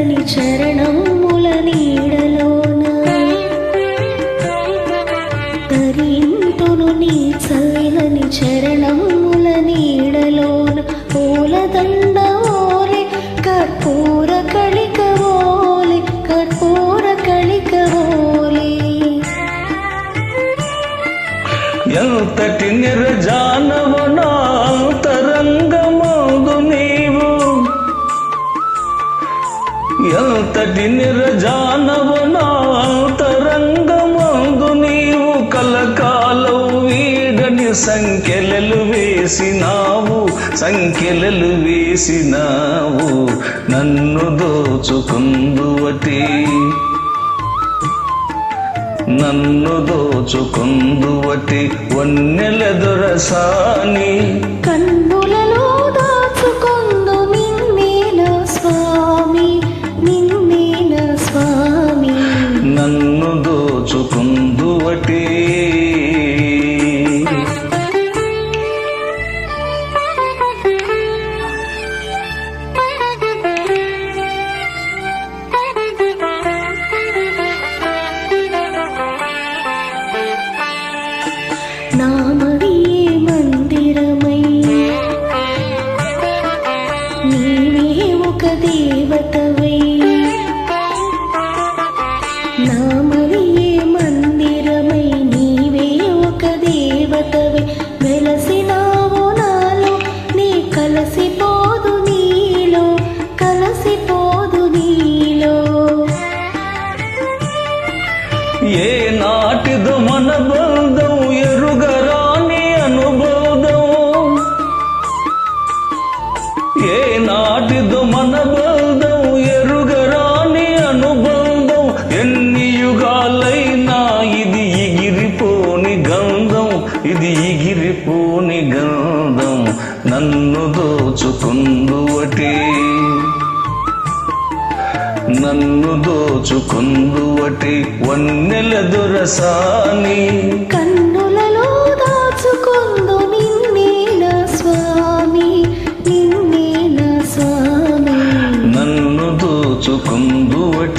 చల్లని చరణముల నీడలోన తరింతును నీ చల్లని చరణముల నీడలోన పూలదండ ఓలే కర్పూర కళిక ఓలే కర్పూర కళిక ఓలే ఎంతటి నిర్జానవు నా ఎంతటి నిర్జానవు నా తరంగమందు నీవు కలకాలం వీడని సంఖ్యలలు వేసినావు సంఖ్యలలు వేసినావు. నన్ను దోచుకుందువతి నన్ను దోచుకుందువటి. వన్నెల దొరసాని. కన్నులలో నామడియే మందిరమై. నీవే ఒక దేవతవై. నామడియే మందిరమై నీవే ఒక దేవతవై. వెలసినావు నాలో నీ కలసిపోదు నీలో కలసిపోదు నీలో. ఏ నాటిదో మన బంధం ఎరుగరాని అనుబంధం ఏ నాటిదో మన బంధం ఎరుగరాని అనుబంధం ఎన్ని యుగాలైనా ఇది ఎగిరిపోని గంధం ఇది ఎగిరిపోని గంధం. నన్ను దోచుకుందువటే. నన్ను దోచుకుందువటి వన్నెల దొరసాని. కన్ను ചുക്കുംബുവട്ട്